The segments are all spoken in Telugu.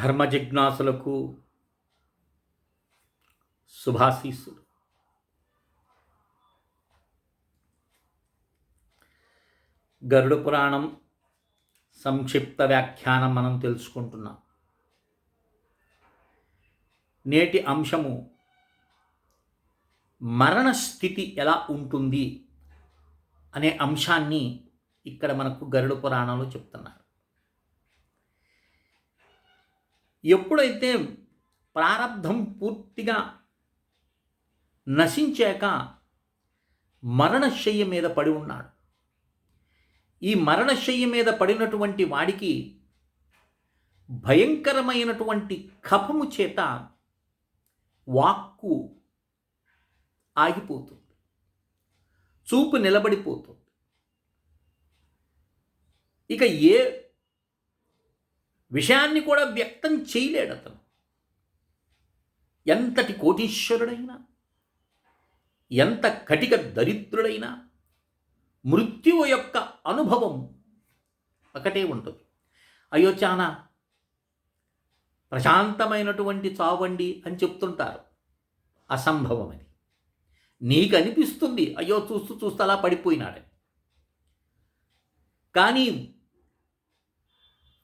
ధర్మ జిజ్ఞాసులకు శుభాశీస్సులు. గరుడ పురాణం సంక్షిప్త వ్యాఖ్యానం మనం తెలుసుకుంటున్నాం. నేటి అంశము మరణ స్థితి ఎలా ఉంటుంది అనే అంశాన్ని ఇక్కడ మనకు గరుడ పురాణంలో చెప్తున్నారు. ఎప్పుడైతే ప్రారంధం పూర్తిగా నశించాక మరణశయ్య మీద పడి ఉన్నాడు. ఈ మరణశయ్య మీద పడినటువంటి వాడికి భయంకరమైనటువంటి కఫము చేత వాక్కు ఆగిపోతుంది. చూపు నిలబడిపోతుంది. ఇక ఏ విషయాన్ని కూడా వ్యక్తం చేయలేడు అతను. ఎంతటి కోటీశ్వరుడైనా ఎంత కటిక దరిద్రుడైనా మృత్యువు యొక్క అనుభవం ఒకటే ఉంటుంది. అయ్యో చాలా ప్రశాంతమైనటువంటి చావండి అని చెప్తుంటారు. అసంభవం అది నీకు అనిపిస్తుంది అయ్యో చూస్తూ చూస్తూ అలా పడిపోయినాడని. కానీ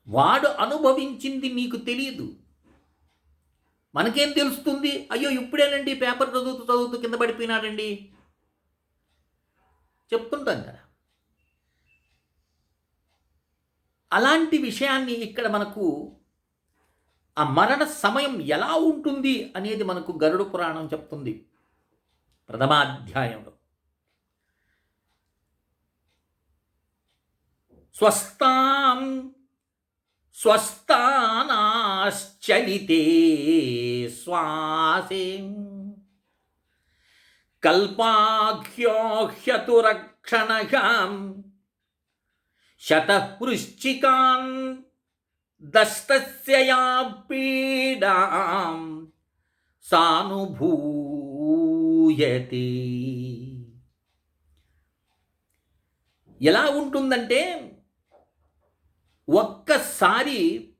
వాడు అనుభవించింది నీకు తెలియదు మనకేం తెలుస్తుంది? అయ్యో ఇప్పుడేనండి పేపర్ చదువుతూ చదువుతూ కింద పడిపోయినాడండి. చెప్తుంటాం కదా. అలాంటి విషయాన్ని ఇక్కడ మనకు ఆ మరణ సమయం ఎలా ఉంటుంది అనేది మనకు గరుడు పురాణం చెప్తుంది. ప్రథమాధ్యాయంలో. స్వస్థాం స్వస్థానాశ్చలితే శ్వాసే కల్పాఖ్యోహ్యతురక్షణగాం శతపృశ్చికాన్ దస్తస్యయా పీడాం సానుభూయతి. ఎలా ఉంటుందంటే ఒక్కసారి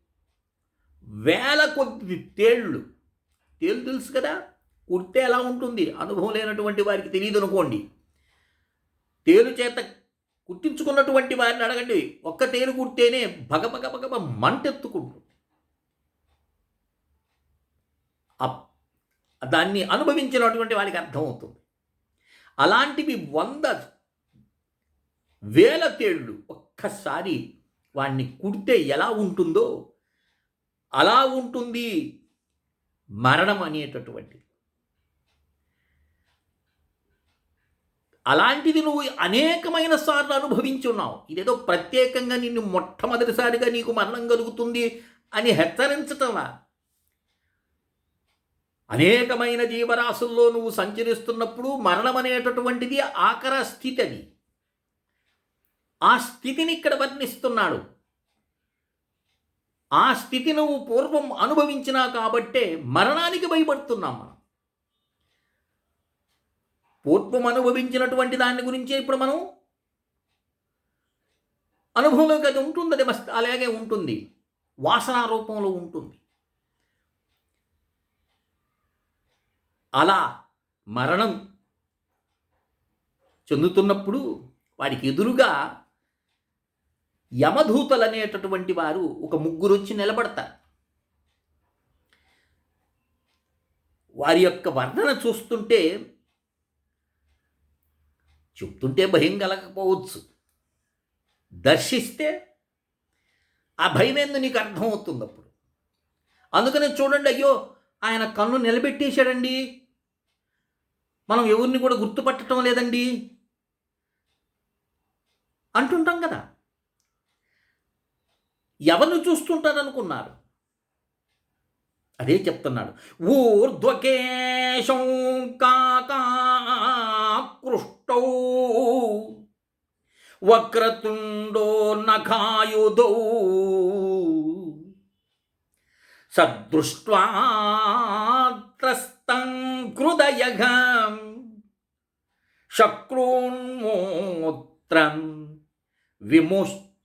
వేల కొద్ది తేళ్ళు తేలు తెలుసు కదా? కుడితే ఎలా ఉంటుంది? అనుభవం లేనటువంటి వారికి తెలియదు అనుకోండి. తేలు చేత కుట్టించుకున్నటువంటి వారిని అడగండి. ఒక్క తేలు కుడితేనే భగభగ భగభ మంటెత్తుకుంటుంది దాన్ని అనుభవించినటువంటి వారికి అర్థమవుతుంది అలాంటివి వంద వేల తేళ్ళు ఒక్కసారి వాడిని కుడితే ఎలా ఉంటుందో అలా ఉంటుంది మరణం అనేటటువంటిది. అలాంటిది నువ్వు అనేకమైన సార్లు అనుభవించి ఉన్నావు ఇదేదో ప్రత్యేకంగా నిన్ను మొట్టమొదటిసారిగా నీకు మరణం కలుగుతుంది అని హెచ్చరించటంలా. అనేకమైన జీవరాశుల్లో నువ్వు సంచరిస్తున్నప్పుడు మరణం అనేటటువంటిది ఆకర స్థితి అది. ఆ స్థితిని ఇక్కడ వర్ణిస్తున్నాడు. ఆ స్థితి నువ్వు పూర్వం అనుభవించినా కాబట్టే మరణానికి భయపడుతున్నాం మనం. పూర్వం అనుభవించినటువంటి దాని గురించే ఇప్పుడు మనం అనుభవంలోకి అది ఉంటుంది అది మస్త్ అలాగే ఉంటుంది. వాసన రూపంలో ఉంటుంది. అలా మరణం చెందుతున్నప్పుడు వాడికి ఎదురుగా యమధూతలు అనేటటువంటి వారు ఒక ముగ్గురు వచ్చి నిలబడతారు. వారి యొక్క వర్ణన చూస్తుంటే చెప్తుంటే భయం కలగకపోవచ్చు. దర్శిస్తే ఆ భయం ఏందో నీకు అర్థమవుతుంది అప్పుడు. అందుకనే చూడండి అయ్యో ఆయన కన్ను నిలబెట్టేశాడండి. మనం ఎవరిని కూడా గుర్తుపట్టడం లేదండి. అంటుంటాం కదా. ఎవరిని చూస్తుంటారనుకున్నారు? అదే చెప్తున్నాడు. ఊర్ధ్వకేశం కాకాకృష్టౌ వక్రతుండో నఖాయుధౌ సదృష్ట్వాత్రస్తం హృదయ శక్రోన్మోత్రం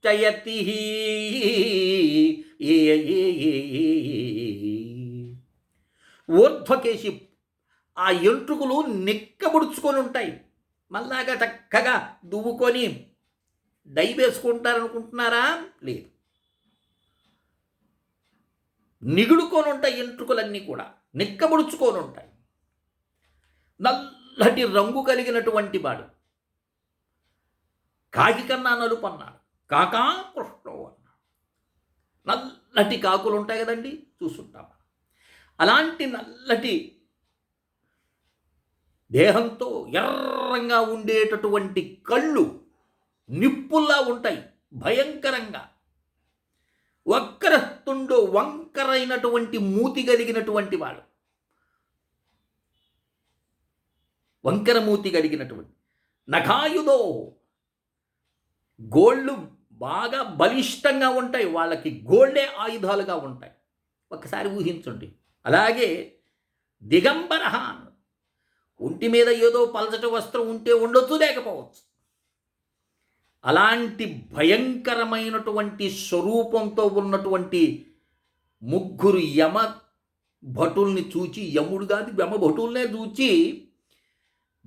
విముష్టయతి ఊర్ధ్వకేశి ఆ ఎంట్రుకులు నిక్కబుడుచుకొని ఉంటాయి. మళ్ళాగా చక్కగా దువ్వుకొని డై వేసుకుంటారనుకుంటున్నారా? లేదు. నిగుడుకొని ఉంటాయి ఎంట్రుకలన్నీ కూడా. నిక్కబుడుచుకొని ఉంటాయి. నల్లటి రంగు కలిగినటువంటి వాడు. కాకి కన్నా నలుపు అన్నాడు. కాకా కృష్ణో అన్నాడు. నల్లటి కాకులు ఉంటాయి కదండి చూస్తుంటాం అలాంటి నల్లటి దేహంతో ఎర్రంగా ఉండేటటువంటి కళ్ళు నిప్పుల్లా ఉంటాయి భయంకరంగా. వక్రతుండు వంకరైనటువంటి మూతి కలిగినటువంటి వాడు వంకర మూతి కలిగినటువంటి నఖాయుధో గోళ్ళు బాగా బలిష్టంగా ఉంటాయి. వాళ్ళకి గోల్డే ఆయుధాలుగా ఉంటాయి. ఒకసారి ఊహించండి. అలాగే దిగంబర ఒంటి మీద ఏదో పలచటి వస్త్రం ఉంటే ఉండొచ్చు లేకపోవచ్చు. అలాంటి భయంకరమైనటువంటి స్వరూపంతో ఉన్నటువంటి ముగ్గురు యమ భటుల్ని చూచి యముడు కాదు యమ భటుల్నే చూచి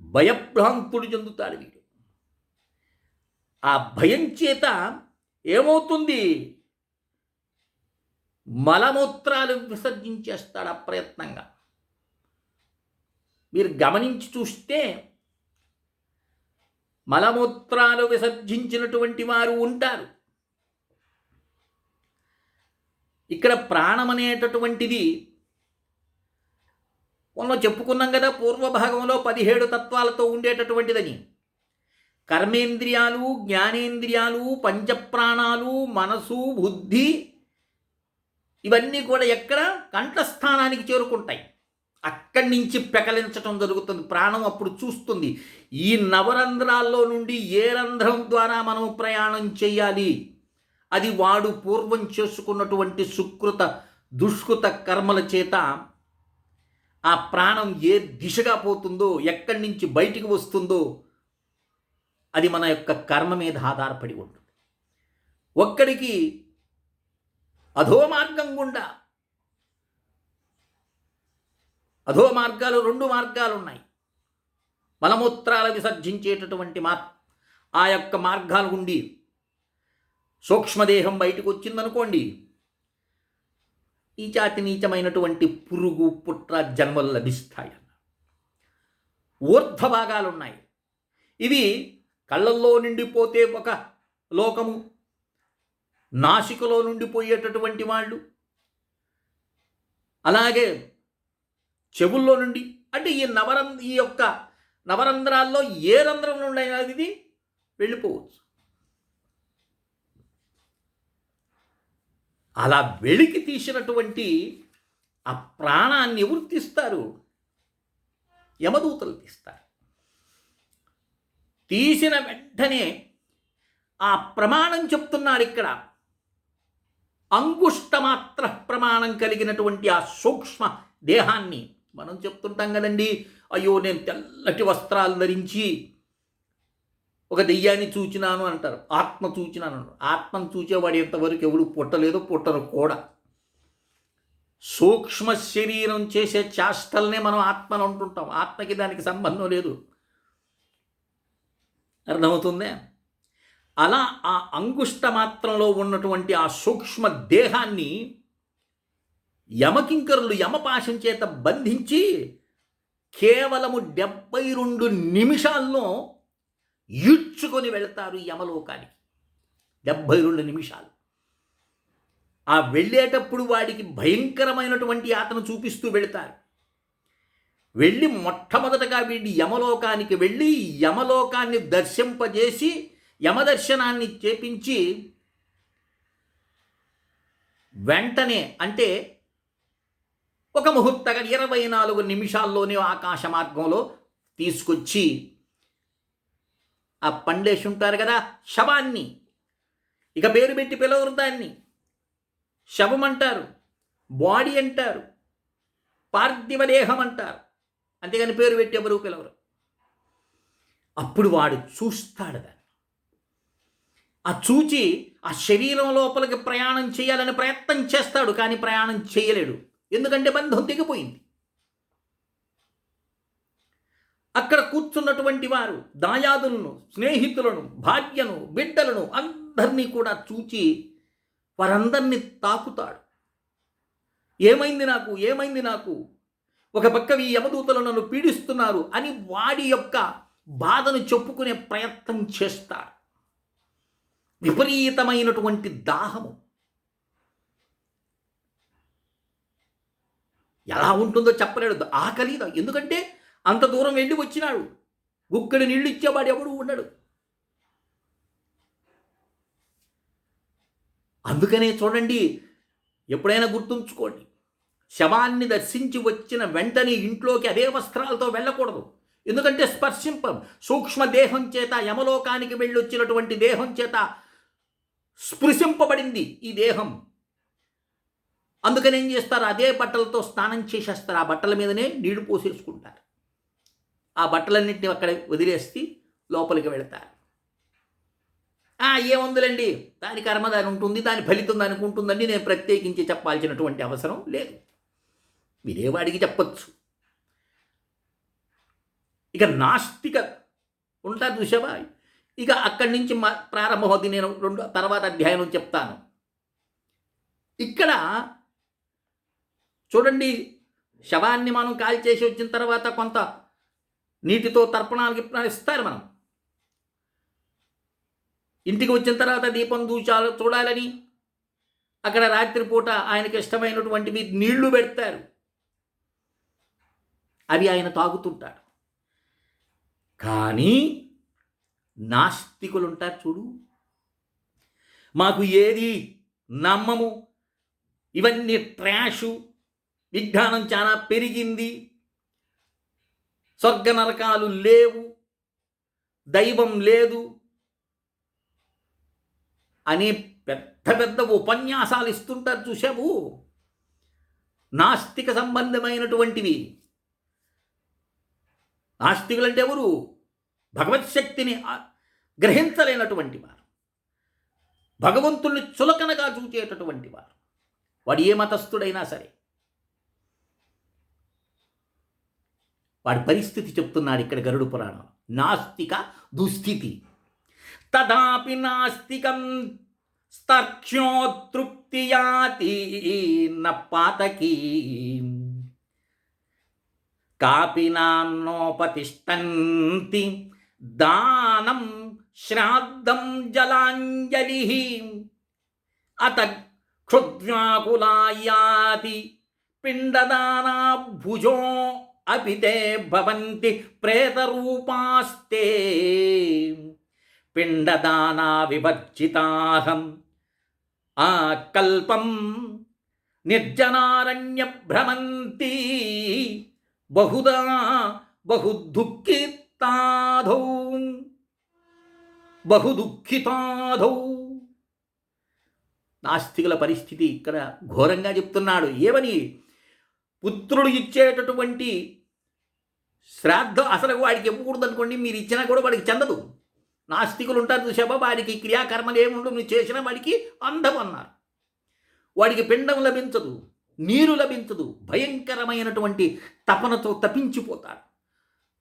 భయభ్రాంతుడు చెందుతాడు వీడు. ఆ భయం చేత ఏమవుతుంది? మలమూత్రాలు విసర్జించేస్తాడు అప్రయత్నంగా మీరు గమనించి చూస్తే మలమూత్రాలు విసర్జించినటువంటి వారు ఉంటారు. ఇక్కడ ప్రాణం అనేటటువంటిది మనం చెప్పుకున్నాం కదా పూర్వభాగంలో పదిహేడు తత్వాలతో ఉండేటటువంటిదని. కర్మేంద్రియాలు జ్ఞానేంద్రియాలు పంచప్రాణాలు మనసు బుద్ధి ఇవన్నీ కూడా ఎక్కడ కంఠస్థానానికి చేరుకుంటాయి. అక్కడి నుంచి పెకలించటం జరుగుతుంది. ప్రాణం అప్పుడు చూస్తుంది. ఈ నవరంధ్రాల్లో నుండి ఏ రంధ్రం ద్వారా మనం ప్రయాణం చేయాలి? అది వాడు పూర్వం చేసుకున్నటువంటి సుకృత దుష్కృత కర్మల చేత ఆ ప్రాణం ఏ దిశగా పోతుందో ఎక్కడి నుంచి బయటికి వస్తుందో అది మన యొక్క కర్మ మీద ఆధారపడి ఉంటుంది. ఒక్కడికి అధో మార్గం గుండా అధో మార్గాలు రెండు మార్గాలు ఉన్నాయి మలమూత్రాల విసర్జించేటటువంటి మార్ ఆ యొక్క మార్గాలు ఉండి సూక్ష్మదేహం బయటకు వచ్చిందనుకోండి ఈ జాతి నీచమైనటువంటి పురుగు పుట్ర జన్మలు లభిస్తాయి ఊర్ధ్వ భాగాలు ఉన్నాయి ఇవి కళ్ళల్లో నిండిపోతే ఒక లోకము. నాసికలో నుండిపోయేటటువంటి వాళ్ళు. అలాగే చెవుల్లో నుండి అంటే ఈ నవరం ఈ యొక్క నవరంధ్రాల్లో ఏ రంధ్రం నుండి అయినా ఇది వెళ్ళిపోవచ్చు. అలా వెలికి తీసినటువంటి ఆ ప్రాణాన్ని ఎవరు తీస్తారు? యమదూతలు తీస్తారు. తీసిన వెంటనే ఆ ప్రమాణం చెప్తున్నారు ఇక్కడ. అంగుష్టమాత్ర ప్రమాణం కలిగినటువంటి ఆ సూక్ష్మ దేహాన్ని మనం చెప్తుంటాం కదండి. అయ్యో నేను తెల్లటి వస్త్రాలు ధరించి ఒక దెయ్యాన్ని చూచినాను అంటారు. ఆత్మ చూచినాను అంటారు. ఆత్మను చూచేవాడు ఎంతవరకు ఎవడు పుట్టలేదో పుట్టరు కూడా. సూక్ష్మ శరీరం చేసే చేష్టల్నే మనం ఆత్మను అంటుంటాం. ఆత్మకి దానికి సంబంధం లేదు. అర్థమవుతుందే? అలా ఆ అంగుష్ట మాత్రంలో ఉన్నటువంటి ఆ సూక్ష్మ దేహాన్ని యమకింకరులు యమపాశం చేత బంధించి కేవలము డెబ్బై రెండు నిమిషాల్లో ఈడ్చుకొని వెళతారు యమలోకానికి. డెబ్బై రెండు నిమిషాలు. ఆ వెళ్ళేటప్పుడు వాడికి భయంకరమైనటువంటి ఆతను చూపిస్తూ వెళతారు. వెళ్ళి మొట్టమొదటగా వీడి యమలోకానికి వెళ్ళి యమలోకాన్ని దర్శింపజేసి యమదర్శనాన్ని చేపించి వెంటనే అంటే ఒక ముహూర్తగా ఇరవై నాలుగు నిమిషాల్లోనే ఆకాశ మార్గంలో తీసుకొచ్చి ఆ పండేసి ఉంటారు కదా శవాన్ని. ఇక పేరు పెట్టి పిలవరు దాన్ని. శవం అంటారు బాడీ అంటారు పార్థివ దేహం అంటారు. అంతేగాని పేరు పెట్టి ఎవరు పిలవరు అప్పుడు వాడు చూస్తాడు దాన్ని. ఆ చూచి ఆ శరీరం లోపలికి ప్రయాణం చేయాలని ప్రయత్నం చేస్తాడు కానీ ప్రయాణం చేయలేడు. ఎందుకంటే బంధం తెగిపోయింది. అక్కడ కూర్చున్నటువంటి వారు దాయాదులను స్నేహితులను భార్యను బిడ్డలను అందరినీ కూడా చూచి వారందరినీ తాకుతాడు. ఏమైంది నాకు? ఏమైంది నాకు? ఒక పక్క ఈ యమదూతలు నన్ను పీడిస్తున్నారు అని వాడి యొక్క బాధను చెప్పుకునే ప్రయత్నం చేస్తాడు విపరీతమైనటువంటి దాహము. ఎలా ఉంటుందో చెప్పలేడు. ఆకలి ఎందుకంటే అంత దూరం వెళ్ళి వచ్చినాడు. గుక్కడి నీళ్ళు ఇచ్చేవాడు ఎవడు ఉండడు. అందుకనే చూడండి ఎప్పుడైనా గుర్తుంచుకోండి శవాన్ని దర్శించి వచ్చిన వెంటనే ఇంట్లోకి అదే వస్త్రాలతో వెళ్ళకూడదు. ఎందుకంటే స్పర్శింపం సూక్ష్మ దేహం చేత యమలోకానికి వెళ్ళొచ్చినటువంటి దేహం చేత స్పృశింపబడింది ఈ దేహం. అందుకని ఏం చేస్తారు? అదే బట్టలతో స్నానం చేసేస్తారు. ఆ బట్టల మీదనే నీళ్ళు పోసేసుకుంటారు. ఆ బట్టలన్నింటినీ అక్కడ వదిలేసి లోపలికి వెళతారు. ఏముందిలేండి? దాని కర్మ దాని ఉంటుంది దాని ఫలితం దానికి ఉంటుందని నేను ప్రత్యేకించి చెప్పాల్సినటువంటి అవసరం లేదు. వినేవాడికి చెప్పచ్చు. ఇక నాస్తిక ఉంటారు చూసావా? ఇక అక్కడి నుంచి మా ప్రారంభమవుతుంది నేను రెండు తర్వాత అధ్యయనం చెప్తాను. ఇక్కడ చూడండి శవాన్ని మనం కాల్చేసి వచ్చిన తర్వాత కొంత నీటితో తర్పణాలకి ఇస్తారు మనం. ఇంటికి వచ్చిన తర్వాత దీపం దూచాలి చూడాలని అక్కడ రాత్రిపూట ఆయనకి ఇష్టమైనటువంటివి నీళ్ళు పెడతారు. అవి ఆయన తాగుతుంటాడు. కానీ నాస్తికులు ఉంటారు చూడు. మాకు ఏది నమ్మము ఇవన్నీ ట్రాషు విజ్ఞానం చాలా పెరిగింది. స్వర్గ నరకాలు లేవు దైవం లేదు అని పెద్ద పెద్ద ఉపన్యాసాలు ఇస్తుంటారు చూసావు నాస్తిక సంబంధమైనటువంటివి నాస్తికులు అంటే ఎవరు? భగవత్ శక్తిని గ్రహించలేనటువంటి వారు. భగవంతుల్ని చులకనగా చూచేటటువంటి వారు. వాడు ఏ మతస్థుడైనా సరే. వాడి పరిస్థితి చెప్తున్నాడు ఇక్కడ గరుడు పురాణం నాస్తిక దుస్థితి. తదాపి నాస్తికం స్తర్క్ష్యోతృప్తియాతి పాతకీ. కాపినాన్నోపతిష్టంతి దానం శ్రాద్ధం జలాంజలి అత క్షుద్వ్యాకులాయాతి పిండదానాభుజో అపితే భవంతి ప్రేతరూపాస్తే పిండదానా విభర్జితాహం ఆ కల్పం నిర్జనారణ్య భ్రమంతి బహుదా బహుదుఃఖితాధౌ. బహుదుఃఖితాధౌ. నాస్తికుల పరిస్థితి ఇక్కడ ఘోరంగా చెప్తున్నాడు. ఏమని? పుత్రుడు ఇచ్చేటటువంటి శ్రాద్ధం అసలు వాడికి ఇవ్వకూడదు అనుకోండి మీరు ఇచ్చినా కూడా వాడికి చెందదు. నాస్తికులు ఉంటారు చూసాబా వాడికి క్రియాకర్మలు ఏముండవు నువ్వు చేసినా వాడికి అందం అన్నారు. వాడికి పిండం లభించదు. నీరు లభించదు. భయంకరమైనటువంటి తపనతో తపించిపోతాడు.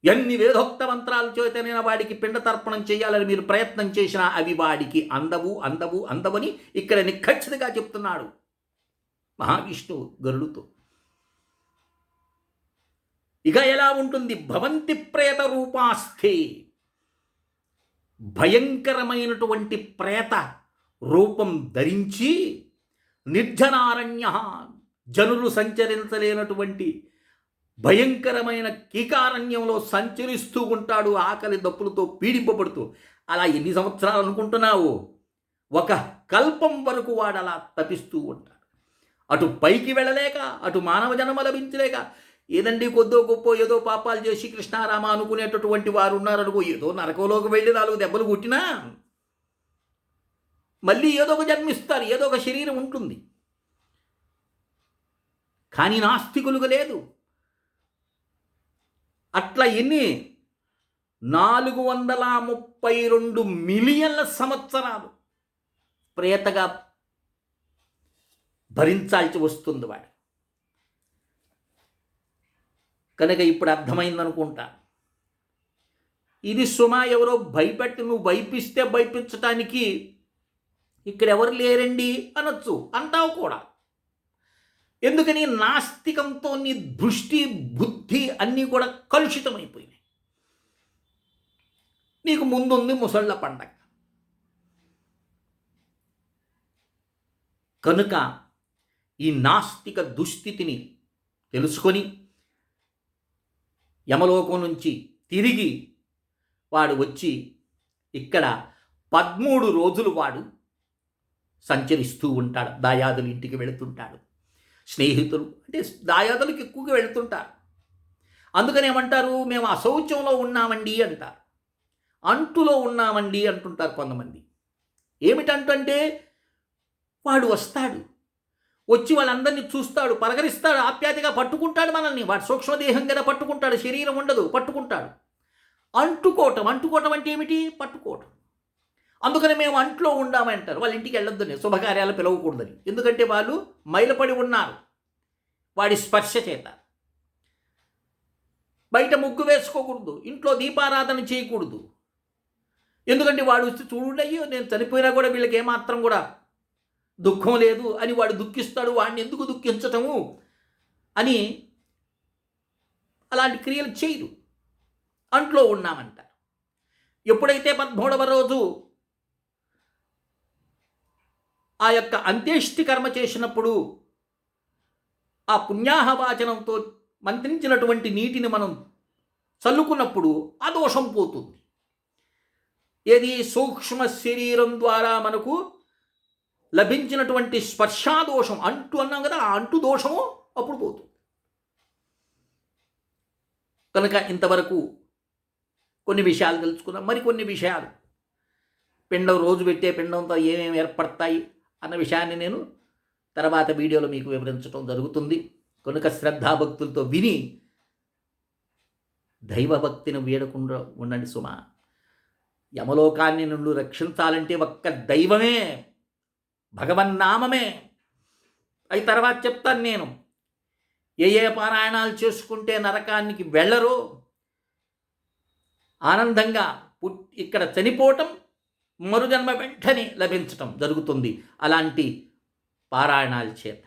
ఎన్ని వేదోక్త మంత్రాలు చేతనైనా వాడికి పిండ తర్పణం చేయాలని మీరు ప్రయత్నం చేసినా అవి వాడికి అందవు అందవు అందవని ఇక్కడ నిఖచ్చితంగా చెప్తున్నాడు. మహావిష్ణువు గరుడుతో. ఇక ఎలా ఉంటుంది? భవంతి ప్రేత రూపాస్థే. భయంకరమైనటువంటి ప్రేత రూపం ధరించి నిర్జనారణ్య జనులు సంచరించలేనటువంటి భయంకరమైన కీకారణ్యంలో సంచరిస్తూ ఉంటాడు ఆకలి దప్పులతో పీడింపబడుతూ. అలా ఎన్ని సంవత్సరాలు అనుకుంటున్నావు? ఒక కల్పం వరకు వాడు అలా తపిస్తూ ఉంటాడు. అటు పైకి వెళ్ళలేక అటు మానవ జన్మ లభించలేక ఏదండి కొద్దో గొప్ప ఏదో పాపాలు చేసి కృష్ణారామ అనుకునేటటువంటి వారు ఉన్నారనుకో ఏదో నరకంలోకి వెళ్ళి నాలుగు దెబ్బలు కొట్టినా మళ్ళీ ఏదో ఒక జన్మిస్తారు ఏదో ఒక శరీరం ఉంటుంది. కానీ నాస్తికులుగా లేదు. అట్లా ఎన్ని? నాలుగు వందల ముప్పై రెండు మిలియన్ల సంవత్సరాలు ప్రేతగా భరించాల్సి వస్తుంది వాడు. కనుక ఇప్పుడు అర్థమైందనుకుంటా. ఇది సుమా ఎవరో భయపెట్టి నువ్వు భయపిస్తే భయపించటానికి ఇక్కడ ఎవరు లేరండి అనొచ్చు. అంటావు కూడా. ఎందుకని నాస్తికంతో నీ దృష్టి బుద్ధి అన్నీ కూడా కలుషితమైపోయినాయి. నీకు ముందుంది ముసళ్ళ పండగ. కనుక ఈ నాస్తిక దుస్థితిని తెలుసుకొని యమలోకం నుంచి తిరిగి వాడు వచ్చి ఇక్కడ పదమూడు రోజులు వాడు సంచరిస్తూ ఉంటాడు దాయాదుల ఇంటికి వెళుతుంటాడు. స్నేహితులు అంటే దాయాదులకు ఎక్కువగా వెళుతుంటారు. అందుకని ఏమంటారు? మేము అశౌచంలో ఉన్నామండి అంటారు. అంటులో ఉన్నామండి అంటుంటారు కొంతమంది. ఏమిటంటే వాడు వస్తాడు. వచ్చి వాళ్ళందరినీ చూస్తాడు పలకరిస్తాడు ఆప్యాతిగా పట్టుకుంటాడు మనల్ని. వాడు సూక్ష్మదేహం కదా పట్టుకుంటాడు. శరీరం ఉండదు పట్టుకుంటాడు. అంటుకోవటం అంటుకోవటం అంటే ఏమిటి? పట్టుకోవటం. అందుకని మేము అంట్లో ఉండామంటారు వాళ్ళ ఇంటికి వెళ్ళొద్దని శుభకార్యాలు పిలవకూడదని. ఎందుకంటే వాళ్ళు మైలపడి ఉన్నారు. వాడి స్పర్శ చేత. బయట ముగ్గు వేసుకోకూడదు. ఇంట్లో దీపారాధన చేయకూడదు. ఎందుకంటే వాడు వచ్చి చూడండి అయ్యో నేను చనిపోయినా కూడా వీళ్ళకి ఏమాత్రం కూడా దుఃఖం లేదు అని వాడు దుఃఖిస్తాడు. వాడిని ఎందుకు దుఃఖించటము? అని అలాంటి క్రియలు చేయరు. అంట్లో ఉన్నామంటారు. ఎప్పుడైతే పద్మూడవ రోజు ఆ యొక్క అంత్యేష్టి కర్మ చేసినప్పుడు ఆ పుణ్యాహవాచనంతో మంత్రించినటువంటి నీటిని మనం చల్లుకున్నప్పుడు ఆ దోషం పోతుంది. ఏది సూక్ష్మ శరీరం ద్వారా మనకు లభించినటువంటి స్పర్శాదోషం అంటు అన్నాం కదా ఆ అంటు దోషము అప్పుడు పోతుంది. కనుక ఇంతవరకు కొన్ని విషయాలు తెలుసుకున్నాం. మరికొన్ని విషయాలు. పిండం రోజు పెట్టే పిండంతో ఏమేమి ఏర్పడతాయి? అన్న విషయాన్ని నేను తర్వాత వీడియోలో మీకు వివరించడం జరుగుతుంది. కనుక శ్రద్ధాభక్తులతో విని దైవభక్తిని వీడకుండా ఉండండి సుమ. యమలోకాన్ని నుండి రక్షించాలంటే ఒక్క దైవమే భగవన్నామమే అవి తర్వాత చెప్తాను నేను. ఏ ఏ పారాయణాలు చేసుకుంటే నరకానికి వెళ్ళరు ఆనందంగా పుట్ ఇక్కడ చనిపోవటం మరుజన్మ వెంటనే లభించటం జరుగుతుంది. అలాంటి పారాయణాల చేత.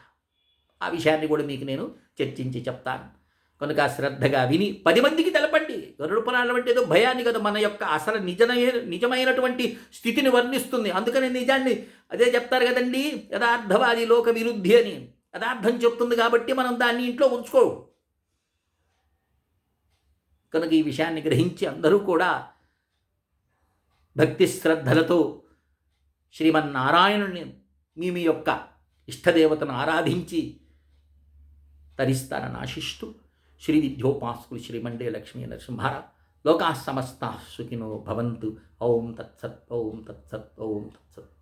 ఆ విషయాన్ని కూడా మీకు నేను చర్చించి చెప్తాను. కనుక శ్రద్ధగా విని పది మందికి తెలపండి. గరుడు పురాణం అంటే ఏదో భయాన్ని కదా మన యొక్క అసలు నిజమైన నిజమైనటువంటి స్థితిని వర్ణిస్తుంది. అందుకని నిజాన్ని అదే చెప్తారు కదండి యథార్థవాది లోక విరుద్ధి అని. యథార్థం చెప్తుంది కాబట్టి మనం దాన్ని ఇంట్లో ఉంచుకో కనుక ఈ విషయాన్ని గ్రహించి అందరూ కూడా భక్తి శ్రద్ధలతో శ్రీమన్నారాయణుని మీ మీ యొక్క ఇష్టదేవతను ఆరాధించి తరిస్తారని ఆశిస్తూ శ్రీ విద్యోపాస్కులు శ్రీమండే లక్ష్మీ నరసింహార లోకా సమస్త సుఖినో భవంతు. ఓం తత్సత్ ఓం తత్సత్ ఓం తత్సత్.